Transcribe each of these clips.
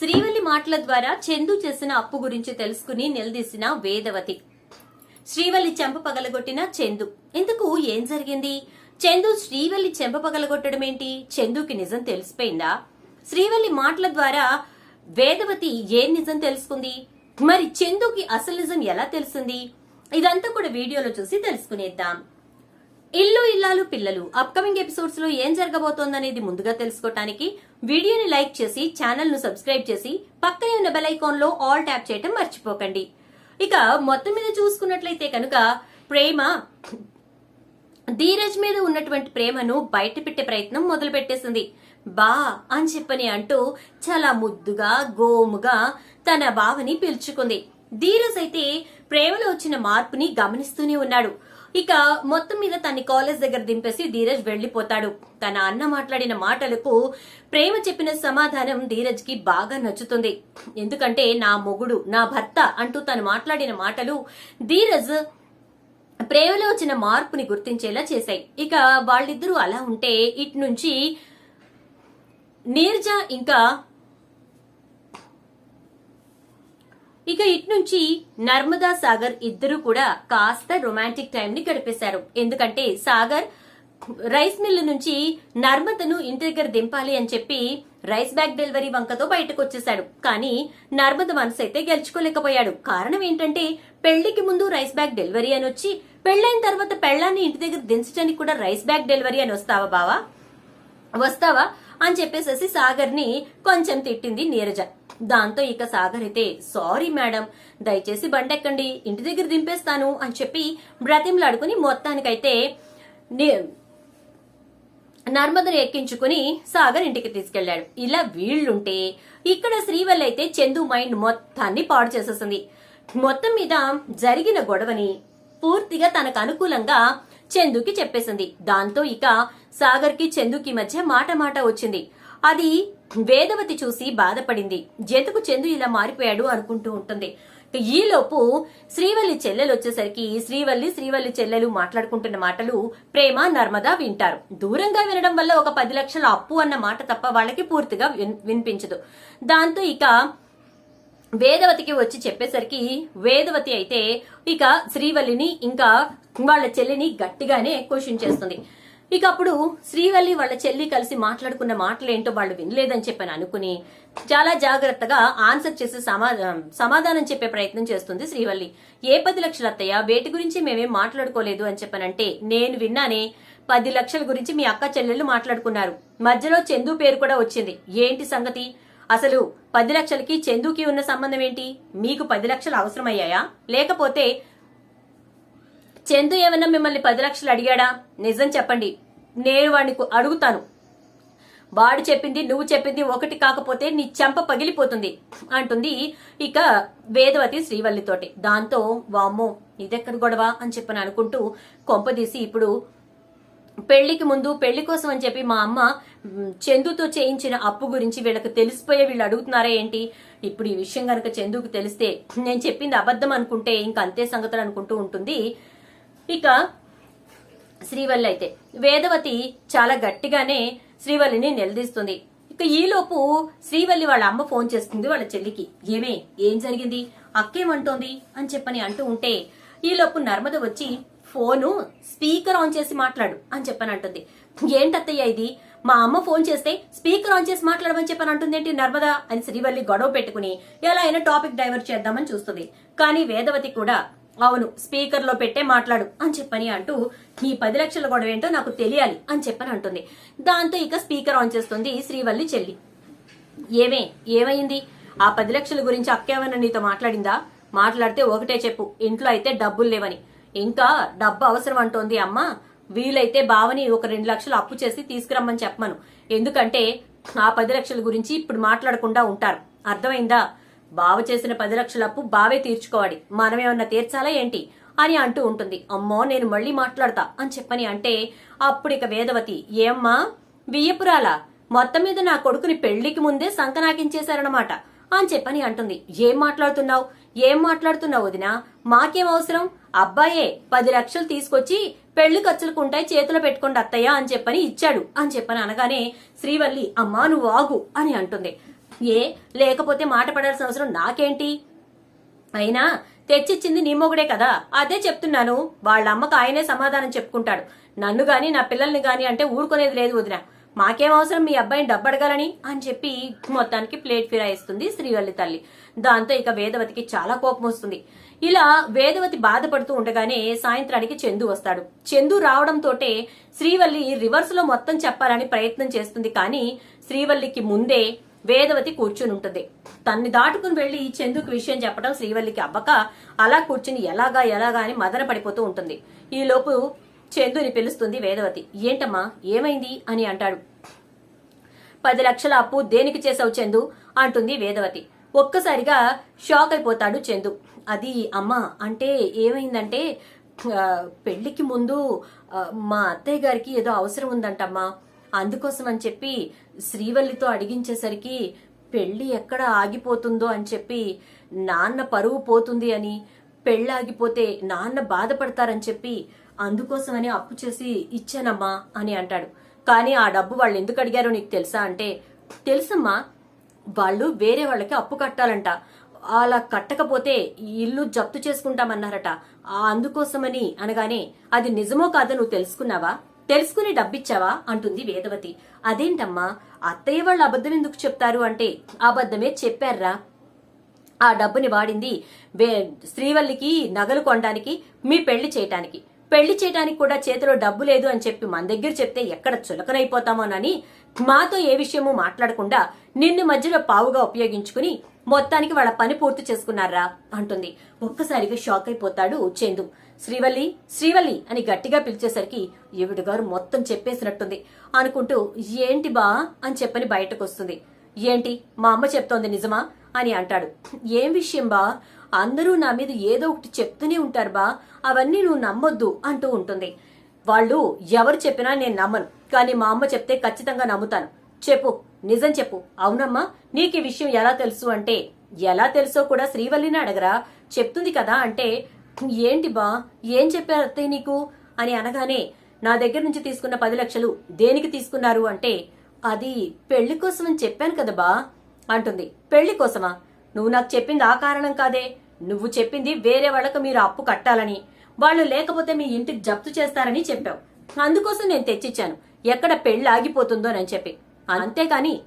శ్రీవల్లి మాటల ద్వారా చందు చేసిన అప్పు గురించి తెలుసుకుని నిలదీసిన వేదవతి. శ్రీవల్లి చెంప పగలగొట్టిన చందు. ఇందుకు ఏం జరిగింది? చందు శ్రీవల్లి చెంప పగలగొట్టడం ఏంటి? చందుకి నిజం తెలిసిపోయిందా? శ్రీవల్లి మాటల ద్వారా వేదవతి ఏం నిజం తెలుసుకుంది? మరి చందుకి అసలు నిజం ఎలా తెలిసింది? ఇదంతా కూడా వీడియోలో చూసి తెలుసుకునేద్దాం. ఇల్లు ఇల్లాలు పిల్లలు. అప్కమింగ్ ఎపిసోడ్స్లో ఏం జరగబోతోందనేది ముందుగా తెలుసుకోవటానికి వీడియోని లైక్ చేసి ఛానల్ను సబ్స్క్రైబ్ చేసి పక్కనే ఉన్న బెల్ ఆల్ ట్యాప్ చేయటం మర్చిపోకండి. ఇక మొత్తం మీద చూసుకున్నట్లయితే కనుక ప్రేమ ధీరజ్ మీద ఉన్నటువంటి ప్రేమను బయట పెట్టే ప్రయత్నం మొదలు పెట్టేసింది బా అని చెప్పని అంటూ చాలా ముద్దుగా గోముగా తన బావని పిలుచుకుంది. ధీరజ్ అయితే ప్రేమలో వచ్చిన మార్పుని గమనిస్తూనే ఉన్నాడు. ఇక మొత్తం మీద తన్ని కాలేజ్ దగ్గర దింపేసి ధీరజ్ వెళ్ళిపోతాడు తన అన్న మాట్లాడిన మాటలకు ప్రేమ చెప్పిన సమాధానం ధీరజ్కి బాగా నచ్చుతుంది. ఎందుకంటే నా మొగుడు నా భర్త అంటూ తను మాట్లాడిన మాటలు ధీరజ్ ప్రేమలో వచ్చిన మార్పుని గుర్తించేలా చేశాయి. ఇక వాళ్ళిద్దరూ అలా ఉంటే ఇటు నుంచి నీర్జా ఇంకా ఇక ఇటు నుంచి నర్మదా సాగర్ ఇద్దరు కూడా కాస్త రొమాంటిక్ టైం ని గడిపేశారు. ఎందుకంటే సాగర్ రైస్ మిల్లు నుంచి నర్మదను ఇంటి దగ్గర దింపాలి అని చెప్పి రైస్ బ్యాగ్ డెలివరీ వంకతో బయటకు వచ్చేశాడు కానీ నర్మద మనసు అయితే గెలుచుకోలేకపోయాడు. కారణం ఏంటంటే పెళ్ళికి ముందు రైస్ బ్యాగ్ డెలివరీ అని వచ్చి పెళ్ళైన తర్వాత పెళ్ళాన్ని ఇంటి దగ్గర దించడానికి కూడా రైస్ బ్యాగ్ డెలివరీ అని వస్తావా బావా? వస్తావా? అని చెప్పేసేసి సాగర్ని కొంచెం తిట్టింది నీరజ. దాంతో ఇక సాగర్ అయితే సారీ మేడం దయచేసి బండెక్కండి ఇంటి దగ్గర దింపేస్తాను అని చెప్పి బ్రతిమలాడుకుని మొత్తానికైతే నర్మదను ఎక్కించుకుని సాగర్ ఇంటికి తీసుకెళ్ళాడు ఇలా వీళ్ళుంటే ఇక్కడ శ్రీవల్లి అయితే చందు మైండ్ మొత్తాన్ని పాడు చేసేసింది. మొత్తం మీద జరిగిన గొడవని పూర్తిగా తనకు అనుకూలంగా చందుకి చెప్పేసింది. దాంతో ఇక సాగర్కి చందుకి మధ్య మాట మాట వచ్చింది. అది వేదవతి చూసి బాధపడింది. జంతుకు చందు ఇలా మారిపోయాడు అనుకుంటూ ఉంటుంది. ఈలోపు శ్రీవల్లి చెల్లెలు వచ్చేసరికి శ్రీవల్లి శ్రీవల్లి చెల్లెలు మాట్లాడుకుంటున్న మాటలు ప్రేమ నర్మదా వింటారు. దూరంగా వినడం వల్ల ఒక పది లక్షల అప్పు అన్న మాట తప్ప వాళ్ళకి పూర్తిగా విన్- వినిపించదు. దాంతో ఇక వేదవతికి వచ్చి చెప్పేసరికి వేదవతి అయితే ఇక శ్రీవల్లిని ఇంకా వాళ్ళ చెల్లిని గట్టిగానే క్వశ్చన్ చేస్తుంది. ఇక అప్పుడు శ్రీవల్లి వాళ్ళ చెల్లి కలిసి మాట్లాడుకున్న మాటలు ఏంటో వాళ్ళు వినలేదని చెప్పని అనుకుని చాలా జాగ్రత్తగా ఆన్సర్ చేసి సమాధానం చెప్పే ప్రయత్నం చేస్తుంది శ్రీవల్లి. ఏ పది లక్షలు అత్తయ్య? వేటి గురించి మేమేం మాట్లాడుకోలేదు అని చెప్పనంటే నేను విన్నానే పది లక్షల గురించి మీ అక్క చెల్లెళ్ళు మాట్లాడుకున్నారు. మధ్యలో చందు పేరు కూడా వచ్చింది. ఏంటి సంగతి? అసలు పది లక్షలకి చందుకి ఉన్న సంబంధం ఏంటి? మీకు పది లక్షలు అవసరమయ్యాయా? లేకపోతే చందు ఏమన్నా మిమ్మల్ని పది లక్షలు అడిగాడా? నిజం చెప్పండి. నేను వాడిని అడుగుతాను. వాడు చెప్పింది నువ్వు చెప్పింది ఒకటి కాకపోతే నీ చెంప పగిలిపోతుంది అంటుంది ఇక వేదవతి శ్రీవల్లితోటి. దాంతో వామ్మో ఇదెక్కడ గొడవ? అని చెప్పని అనుకుంటూ కొంపదీసి ఇప్పుడు పెళ్ళికి ముందు పెళ్ళి కోసం అని చెప్పి మా అమ్మ చందుతో చేయించిన అప్పు గురించి వీళ్ళకి తెలిసిపోయే వీళ్ళు అడుగుతున్నారా ఏంటి? ఇప్పుడు ఈ విషయం గనక చందుకు తెలిస్తే నేను చెప్పింది అబద్ధం అనుకుంటే ఇంకా అంతే సంగతులు అనుకుంటూ ఉంటుంది. ఇక శ్రీవల్లి అయితే వేదవతి చాలా గట్టిగానే శ్రీవల్లిని నిలదీస్తుంది. ఇక ఈలోపు శ్రీవల్లి వాళ్ళ అమ్మ ఫోన్ చేస్తుంది వాళ్ళ చెల్లికి. ఏమే ఏం జరిగింది? అక్కేమంటోంది? అని చెప్పని అంటూ ఉంటే ఈలోపు నర్మద వచ్చి ఫోను స్పీకర్ ఆన్ చేసి మాట్లాడు అని చెప్పని అంటుంది. ఏంటత్తయ్య ఇది? మా అమ్మ ఫోన్ చేస్తే స్పీకర్ ఆన్ చేసి మాట్లాడమని చెప్పని అంటుంది ఏంటి నర్మద? అని శ్రీవల్లి గొడవ పెట్టుకుని ఎలా అయినా టాపిక్ డైవర్ట్ చేద్దామని చూస్తుంది. కానీ వేదవతి కూడా అవును స్పీకర్లో పెట్టే మాట్లాడు అని చెప్పని అంటూ ఈ పది లక్షల గొడవ ఏంటో నాకు తెలియాలి అని చెప్పని అంటుంది. దాంతో ఇక స్పీకర్ ఆన్ చేస్తుంది శ్రీవల్లి చెల్లి. ఏమే ఏమైంది? ఆ పది లక్షల గురించి అక్కేమన్నా నీతో మాట్లాడిందా? మాట్లాడితే ఒకటే చెప్పు ఇంట్లో అయితే డబ్బులు లేవని. ఇంకా డబ్బు అవసరం అంటోంది అమ్మ. వీలైతే బావని ఒక రెండు లక్షలు అప్పు చేసి తీసుకురమ్మని చెప్పమను. ఎందుకంటే ఆ పది లక్షల గురించి ఇప్పుడు మాట్లాడకుండా ఉంటారు. అర్థమైందా? బావ చేసిన పది లక్షల అప్పు బావే తీర్చుకోవాలి. మనమేమన్నా తీర్చాలా ఏంటి? అని అంటూ ఉంటుంది. అమ్మో నేను మళ్ళీ మాట్లాడతా అని చెప్పని అంటే అప్పుడు ఇక వేదవతి ఏమ్మా వియ్యపురాలా? మొత్తం మీద నా కొడుకుని పెళ్ళికి ముందే సంకనాకించేశారనమాట అని చెప్పని అంటుంది. ఏం మాట్లాడుతున్నావు? ఏం మాట్లాడుతున్నావు వదిన? మాకేం అవసరం? అబ్బాయే పది లక్షలు తీసుకొచ్చి పెళ్ళి ఖర్చులకుంటాయి చేతిలో పెట్టుకోండి అత్తయ్య అని చెప్పని ఇచ్చాడు. అని చెప్పని అనగానే శ్రీవల్లి అమ్మా నువ్వు ఆగు అని అంటుంది. ఏ? లేకపోతే మాట పడాల్సిన అవసరం నాకేంటి? అయినా తెచ్చిచ్చింది నీ మొగుడే కదా. అదే చెప్తున్నాను. వాళ్ళ అమ్మకు ఆయనే సమాధానం చెప్పుకుంటాడు. నన్ను గాని నా పిల్లల్ని గాని అంటే ఊరుకునేది లేదు వదిన. మాకేం అవసరం మీ అబ్బాయిని డబ్బడగలని? అని చెప్పి మొత్తానికి ప్లేట్ ఫిరాయిస్తుంది శ్రీవల్లి తల్లి. దాంతో ఇక వేదవతికి చాలా కోపం వస్తుంది. ఇలా వేదవతి బాధపడుతూ ఉండగానే సాయంత్రానికి చందు వస్తాడు. చందు రావడంతోటే శ్రీవల్లి రివర్స్లో మొత్తం చెప్పాలని ప్రయత్నం చేస్తుంది కానీ శ్రీవల్లికి ముందే వేదవతి కూర్చుని ఉంటుంది తన్ని దాటుకుని వెళ్ళి చందుకు విషయం చెప్పడం శ్రీవల్లికి అవ్వక అలా కూర్చుని ఎలాగా ఎలాగా అని మదన పడిపోతూ ఉంటుంది. ఈ లోపు చందుని పిలుస్తుంది వేదవతి. ఏంటమ్మా ఏమైంది? అని అంటాడు. పది లక్షల అప్పు దేనికి చేసావు చందు? అంటుంది వేదవతి. ఒక్కసారిగా షాక్ అయిపోతాడు చందు. అది అమ్మ అంటే ఏమైందంటే పెళ్ళికి ముందు మా అత్తయ్య గారికి ఏదో అవసరం ఉందంటమ్మా. అందుకోసం అని చెప్పి శ్రీవల్లితో అడిగించేసరికి పెళ్ళి ఎక్కడ ఆగిపోతుందో అని చెప్పి నాన్న పరువు పోతుంది అని పెళ్ళి ఆగిపోతే నాన్న బాధపడతారని చెప్పి అందుకోసమని అప్పు చేసి ఇచ్చానమ్మా అని అంటాడు. కానీ ఆ డబ్బు వాళ్ళు ఎందుకు అడిగారో నీకు తెలుసా అంటే తెలుసమ్మా వాళ్ళు వేరే వాళ్ళకి అప్పు కట్టాలంట. అలా కట్టకపోతే ఇల్లు జప్తు చేసుకుంటామన్నారట. అందుకోసమని అనగానే అది నిజమో కాదో నువ్వు తెలుసుకున్నావా? తెలుసుకుని డబ్బిచ్చావా? అంటుంది వేదవతి. అదేంటమ్మా? అత్తయ్య వాళ్ళు అబద్ధం ఎందుకు చెప్తారు అంటే అబద్ధమే చెప్పారా ఆ డబ్బుని వాడింది శ్రీవల్లికి నగలు కొనడానికి మీ పెళ్ళి చేయటానికి. పెళ్ళి చేయడానికి కూడా చేతిలో డబ్బు లేదు అని చెప్పి మన దగ్గర చెప్తే ఎక్కడ చులకనైపోతామోనని మాతో ఏ విషయమూ మాట్లాడకుండా నిన్ను మధ్యలో పావుగా ఉపయోగించుకుని మొత్తానికి వాళ్ళ పని పూర్తి చేసుకున్నారా అంటుంది. ఒక్కసారిగా షాక్ అయిపోతాడు చందు. శ్రీవల్లి శ్రీవల్లి అని గట్టిగా పిలిచేసరికి ఈవిడ గారు మొత్తం చెప్పేసినట్టుంది. అనుకుంటూ ఏంటి బా? అని చెప్పని బయటకు వస్తుంది ఏంటి? మా అమ్మ చెప్తోంది నిజమా? అని అంటాడు. ఏం విషయం బా? అందరూ నా మీద ఏదో ఒకటి చెప్తూనే ఉంటారు బా. అవన్నీ నువ్వు నమ్మొద్దు అంటూ ఉంటుంది. వాళ్ళు ఎవరు చెప్పినా నేను నమ్మను. కానీ మా అమ్మ చెప్తే ఖచ్చితంగా నమ్ముతాను. చెప్పు. నిజం చెప్పు. అవునమ్మా నీకు ఈ విషయం ఎలా తెలుసు అంటే ఎలా తెలుసో కూడా శ్రీవల్లిని అడగరా? చెప్తుంది కదా అంటే ఏంటి బా ఏం చెప్పారు అత్తయ్య నీకు? అని అనగానే నా దగ్గర నుంచి తీసుకున్న పది లక్షలు దేనికి తీసుకున్నారు అంటే అది పెళ్ళి కోసం అని చెప్పాను కదా బా అంటుంది. పెళ్ళి కోసమా? నువ్వు నాకు చెప్పింది ఆ కారణం కాదే. నువ్వు చెప్పింది వేరే వాళ్ళకు మీరు అప్పు కట్టాలని. వాళ్ళు లేకపోతే మీ ఇంటికి జప్తు చేస్తారని చెప్పావు. అందుకోసం నేను తెచ్చిచ్చాను. ఎక్కడ పెళ్ళి ఆగిపోతుందోనని చెప్పి. అంతేకాని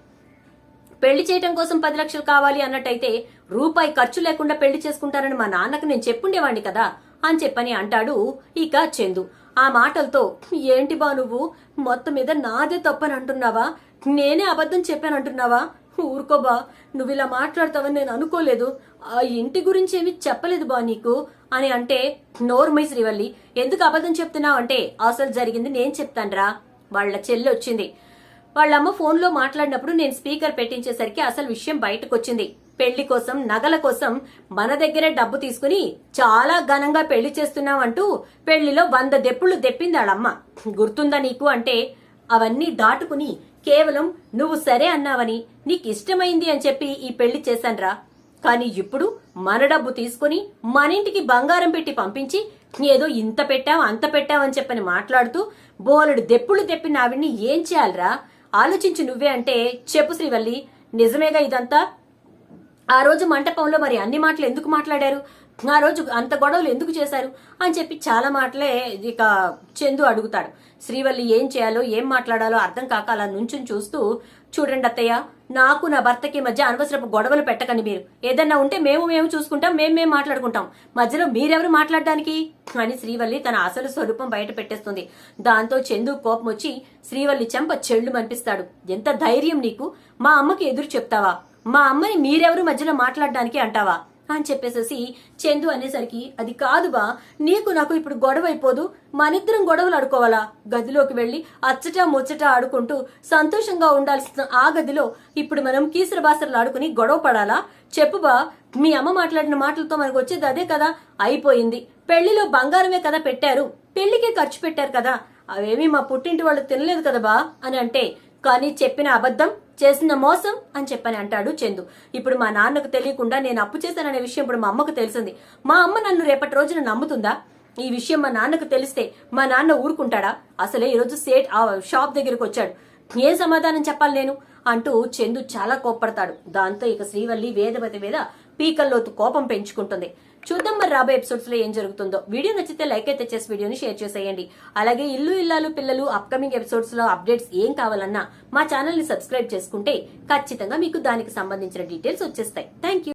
పెళ్ళి చేయటం కోసం పది లక్షలు కావాలి అన్నట్టయితే రూపాయి ఖర్చు లేకుండా పెళ్ళి చేసుకుంటారని మా నాన్నకు నేను చెప్పుండేవాణ్ణి కదా అని చెప్పని అంటాడు ఇక చందు. ఆ మాటలతో ఏంటి బా నువ్వు? మొత్తం మీద నాదే తప్పని అంటున్నావా? నేనే అబద్ధం చెప్పానంటున్నావా ఊరుకోబా నువ్వు ఇలా మాట్లాడతావని నేను అనుకోలేదు. ఆ ఇంటి గురించి ఏమి చెప్పలేదు బా నీకు అని అంటే నోర్మై శ్రీవల్లి ఎందుకు అబద్ధం చెప్తున్నావు? అంటే అసలు జరిగింది నేను చెప్తాన్రా. వాళ్ళ చెల్లి వచ్చింది. వాళ్ళమ్మ ఫోన్లో మాట్లాడినప్పుడు నేను స్పీకర్ పెట్టించేసరికి అసలు విషయం బయటకు వచ్చింది పెళ్ళి కోసం నగల కోసం మన దగ్గరే డబ్బు తీసుకుని చాలా ఘనంగా పెళ్ళి చేస్తున్నావంటూ పెళ్ళిలో వంద దెప్పులు దెప్పింది వాళ్ళమ్మ గుర్తుందా నీకు? అంటే అవన్నీ దాటుకుని కేవలం నువ్వు సరే అన్నావని నీకు ఇష్టమైంది అని చెప్పి ఈ పెళ్ళి చేశాన్రా. కానీ ఇప్పుడు మన డబ్బు తీసుకుని మన ఇంటికి బంగారం పెట్టి పంపించి ఏదో ఇంత పెట్టావు అంత పెట్టావని చెప్పని మాట్లాడుతూ బోలెడు దెప్పులు దెప్పిన ఆవిడ్ని ఏం చేయాలరా? ఆలోచించి నువ్వే అంటే చెప్పు శ్రీవల్లి. నిజమేగా ఇదంతా? ఆ రోజు మంటపంలో మరి అన్ని మాటలు ఎందుకు మాట్లాడారు? ఆ రోజు అంత గొడవలు ఎందుకు చేశారు? అని చెప్పి చాలా మాటలే ఇక చందు అడుగుతాడు. శ్రీవల్లి ఏం చేయాలో ఏం మాట్లాడాలో అర్థం కాక అలా నుంచుని చూస్తూ చూడండి అత్తయ్య నాకు నా భర్తకి మధ్య అనవసరపు గొడవలు పెట్టకండి మీరు. ఏదన్నా ఉంటే మేము మేము చూసుకుంటాం మేము మేము మాట్లాడుకుంటాం. మధ్యలో మీరెవరు మాట్లాడడానికి? అని శ్రీవల్లి తన అసలు స్వరూపం బయట పెట్టేస్తుంది. దాంతో చందు కోపం వచ్చి శ్రీవల్లి చెంప చెళ్ళు మనిపిస్తాడు. ఎంత ధైర్యం నీకు? మా అమ్మకి ఎదురు చెప్తావా? మా అమ్మని మీరెవరు మధ్యలో మాట్లాడడానికి అంటావా? అని చెప్పేసేసి చందు అనేసరికి అది కాదు బా నీకు నాకు ఇప్పుడు గొడవ అయిపోదు మనిద్దరం గొడవలు ఆడుకోవాలా? గదిలోకి వెళ్ళి అచ్చట ముచ్చట ఆడుకుంటూ సంతోషంగా ఉండాల్సిన ఆ గదిలో ఇప్పుడు మనం కీసరబాసరలు ఆడుకుని గొడవ పడాలా? చెప్పు బా మీ అమ్మ మాట్లాడిన మాటలతో మనకు వచ్చేది అదే కదా? అయిపోయింది. పెళ్ళిలో బంగారమే కదా పెట్టారు. పెళ్ళికే ఖర్చు పెట్టారు కదా. అవేమీ మా పుట్టింటి వాళ్ళు తినలేదు కదా బా? అని అంటే కానీ చెప్పిన అబద్ధం? చేసిన మోసం అని చెప్పని అంటాడు చందు. ఇప్పుడు మా నాన్నకు తెలియకుండా నేను అప్పు చేశాననే విషయం ఇప్పుడు మా అమ్మకు తెలిసింది. మా అమ్మ నన్ను రేపటి రోజున నమ్ముతుందా? ఈ విషయం మా నాన్నకు తెలిస్తే మా నాన్న ఊరుకుంటాడా? అసలే ఈరోజు సేట్ ఆ షాప్ దగ్గరికి వచ్చాడు. ఏం సమాధానం చెప్పాలి నేను? అంటూ చందు చాలా కోప్పడతాడు. దాంతో ఇక శ్రీవల్లి వేదవతి మీద పీకల్లోతు కోపం పెంచుకుంటుంది. చూద్దాం మరి రాబోయే ఎపిసోడ్స్లో ఏం జరుగుతుందో. వీడియో నచ్చితే లైక్ అయితే చేసి వీడియోని షేర్ చేసేయండి. అలాగే ఇల్లు ఇల్లాలు పిల్లలు అప్కమింగ్ ఎపిసోడ్స్లో అప్డేట్స్ ఏం కావాలన్నా మా ఛానల్ని సబ్స్క్రైబ్ చేసుకుంటే ఖచ్చితంగా మీకు దానికి సంబంధించిన డీటెయిల్స్ వచ్చేస్తాయి. Thank you